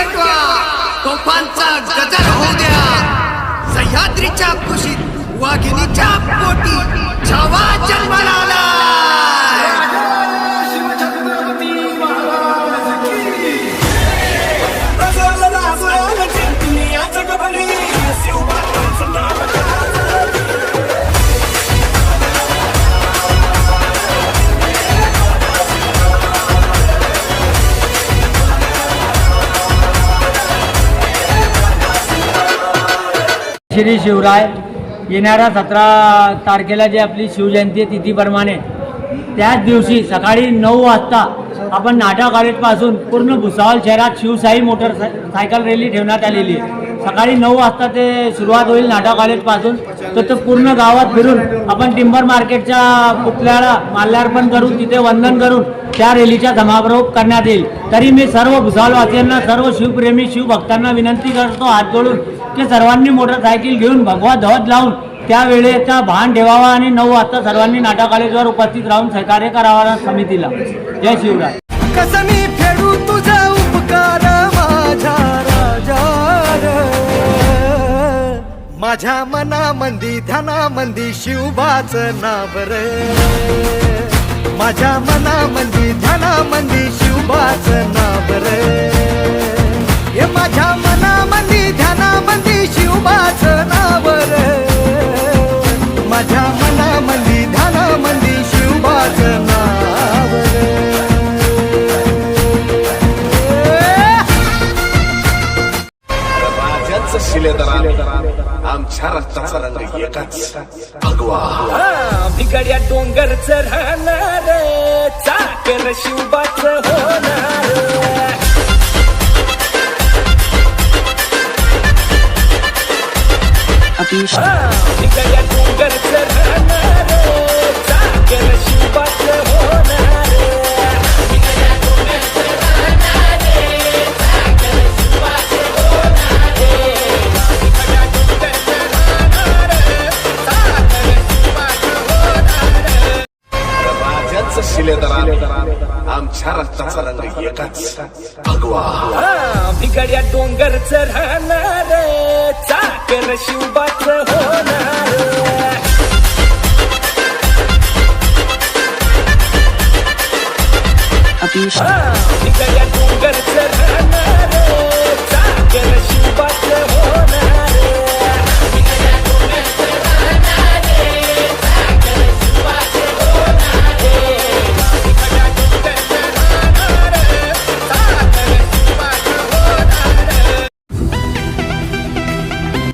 पेटवा तोफांचा गजर होऊ द्या. सह्याद्रीच्या कुशीत वाघिणीच्या श्री शिवराय येणाऱ्या सतरा तारखेला जी आपली शिवजयंती आहे तिथीप्रमाणे त्याच दिवशी सकाळी नऊ वाजता आपण नाटा कॉलेजपासून पूर्ण भुसावळ शहरात शिवशाही मोटर सायकल रॅली ठेवण्यात आलेली आहे. सकाळी नऊ वाजता ते सुरुवात होईल नाटा कॉलेजपासून. तर ते पूर्ण गावात फिरून आपण टिंबर मार्केटच्या पुतळ्याला माल्यार्पण करून तिथे वंदन करून त्या रॅलीचा समारोप करण्यात येईल. तरी मी सर्व भुसावळवासियांना सर्व शिवप्रेमी शिवभक्तांना विनंती करतो हात जोडून की सर्वांनी मोटरसायकल घेऊन भगवा ध्वज लावून त्यावेळेचा भान ठेवावा आणि नऊ वाजता सर्वांनी नाटा कॉलेजवर उपस्थित राहून सहकार्य करावा समितीला. जय शिवराय. कसं मी फेडू तुझा उपकार माझ्या राजा माझ्या मनामंदी ध्यानामंदी शिवबाच नाव रे. माझ्या मनामंदी शिलेदार आमच्या रक्ताचा रंग एकच भगवा बिगड्या डोंगर चढणार चाकर शिवबाच होणार बिगड्या डोंगर चढणार. आमच्या रक्ताचा रंग एकाच भगवा. बिगड्या डोंगरच राहणार चाकर शिवबाच होणार. बिगड्या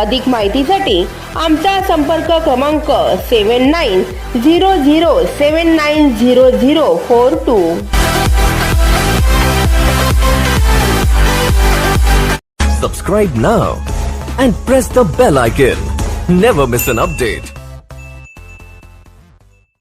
अधिक माहितीसाठी आमचा संपर्क क्रमांक seven nine zero zero seven nine zero zero four two. Subscribe ना and press the bell icon never miss an update